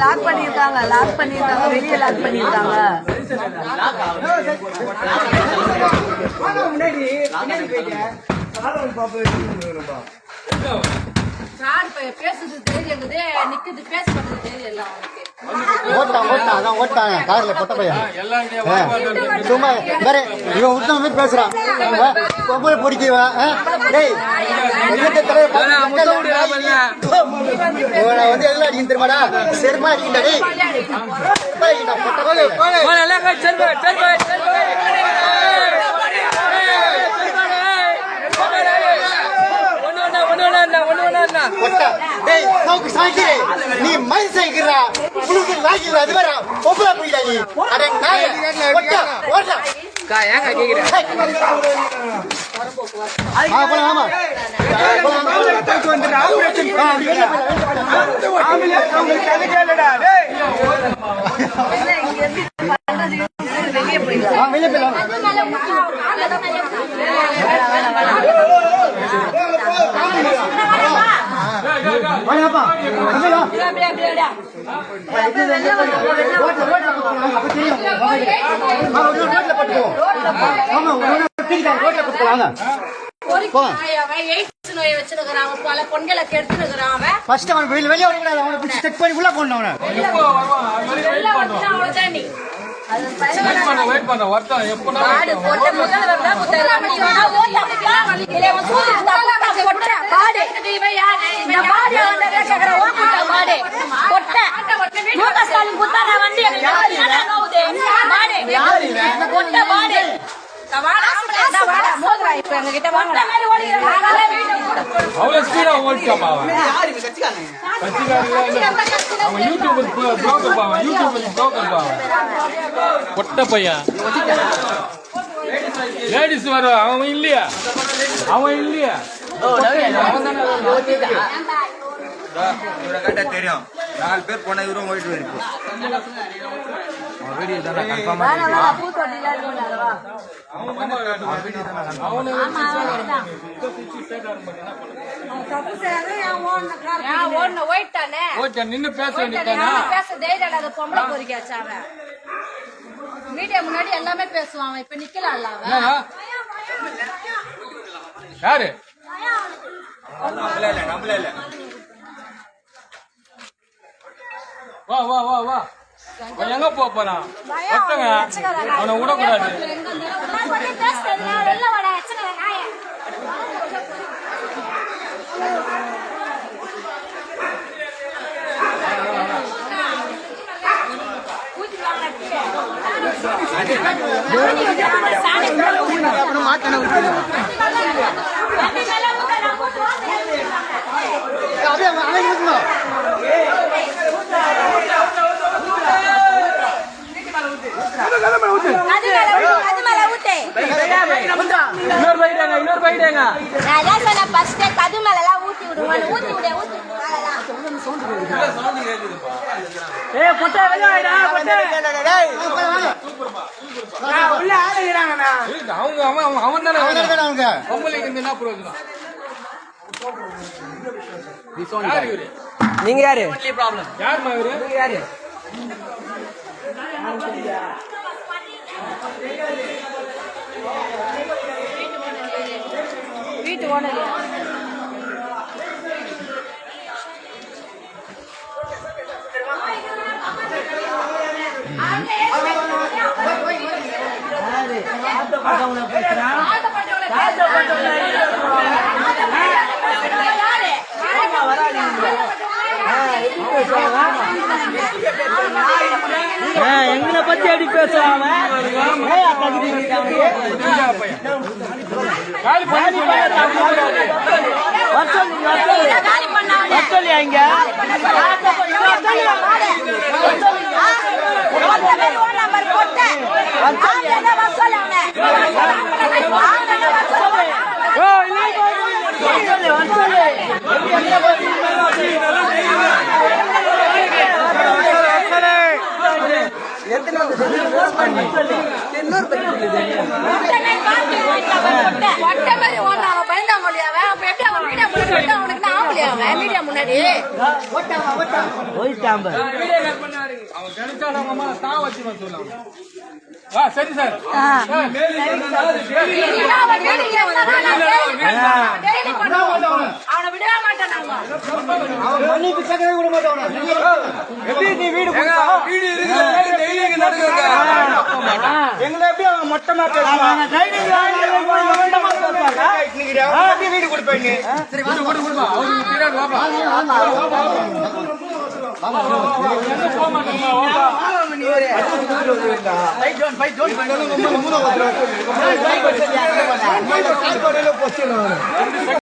Lock பண்ணிருக்காங்க lock பண்ணிருக்காங்க வெளியே லாக் பண்ணிருக்காங்க. பேசுறது தெரியுது நிக்குது பேச மாட்டேது தெரியல அவனுக்கு ஓட்டான் ஓட்டான் அதான் ஓட்டான் கார்ல பொட்ட பையன். ஆ. சும்மா வேற இவன் பேசுறான். ஆ, பொம்பளை பிடிக்குவா டேய் வந்து தெரியுமாடா? செருமா டேய். பையன். பொட்டா. சாய்க்கிறே. நீ மண் சாய்க்கிறா. உனக்கு அது நீ. அட நாய. ஆ, போலாம், வெளியே வாடாப்பா. அங்க வா. ரோட்ல, ரோட்ல போட்டுக்கலாம். அப்ப தெரியும். ஆ, ஒரு ரோட்ல போட்டுக்குவோம். ஆமா, ஒரு ரோட்ல தூக்கிட்டாங்க. ரோட்ல போட்டுக்கலாங்க. பொறுக்கி நாய் அவன் எய்ட்ஸ் நோயை வச்சிருக்கிறான் அவன் பல பொண்களை கெடுத்துருக்கிறான் அவன் ஃபர்ஸ்ட் அவன் வெளிய வெளிய வரக்கூடாது அவனை பிடிச்சி செக் பண்ணி உள்ள போடணும் அவனை வெளில வந்துட்டான் அவ்வளவுதான் நீ மாடு போட்ட முதல்வர் தான் புத்தகம் பாடு இவன் யாரு இந்த மாடு வந்து கேக்குற ஓட்டுட்ட மாடு கொட்டை முக ஸ்டாலின் குத்தார வண்டி எங்களுக்கு யாரு நோவுது மாடு கொட்டை மாடு வாடா வாடா வாடா மோதுறா இப்ப எங்க கிட்ட வாங்க மாதிரி ஓடிடுறாங்க அவ்வளவு ஸ்பீடா ஓடிட்டாப்பா அவன்? யூடியூப் பாவன் பாவன் பையன் லேடிஸ் வர அவன் இல்லையா? அவன் இல்லையா? கேட்டா தெரியும். நாலு பேர் போனா இவரும் ஓடிட்டு இருக்கு நின்னு பேச பேச தைரியம் இல்லாத பொம்பளை பொறுக்கியாச்சு அவன் மீடியா முன்னாடி எல்லாமே பேசுவான் அவன் இப்ப நிக்கலாம்ல அவன்? யாரு? நம்மளே இல்ல நம்மளே இல்ல. வா வா வா வா. எங்க போக போறான்? ஒருத்தங்க அவனை விடக்கூடாது. அப்படியே அவன் அவன் இருக்கணும் அது மேல ஊத்து, அது மேல ஊத்து. இன்னொரு பைட்டாங்க இன்னொரு பைட்டாங்க நான் அதான் சொன்னேன் first ஏ கது மேலலாம் ஊத்தி விடுங்கன்னு. ஊத்தி விடு, ஊத்தி விடு. அவங்க அவன் அவன் அவன் தானே அவன் தானே அவங்க என்ன பிரயோஜனம் யார் நீங்க யாரு? நீங்க யாரு வீட்டு ஓனர் எங்களை பத்தி அடி பேசுறாங்க இங்க அந்த மாதிரி ஓடுறான் பாரு, கொட்டை. ஆள் என்ன வசூல் அவனை. ஆள் என்ன வசூல். எத்தனை வந்து உடனே காப்பி வாங்கிட்டு வா, கொட்டை. ஒட்டை மாதிரி ஓடுறான் அவன் பயந்தாங்கோலி அவன் அப்ப எப்படி அவன் மீடியா முன்னாடி அவனுக்கு நான் ஆம்பளையா அவன்? மீடியா முன்னாடி. போயிட்டாம்ப வீடியோ கால் பண்ணாரு. அவன் கிடைச்சாலும் அவங்க அம்மா தான் வச்சு சொல்லலாம் ஆ. சரி சார். அவன் விடவே மன்னிப்பு கேட்கவே விட மாட்டான் எப்படி நீ வீடு வீடு எங்களை எப்படி அவங்க மொட்டமா பேசுவாங்க வீடு கொடுப்பேன் சரி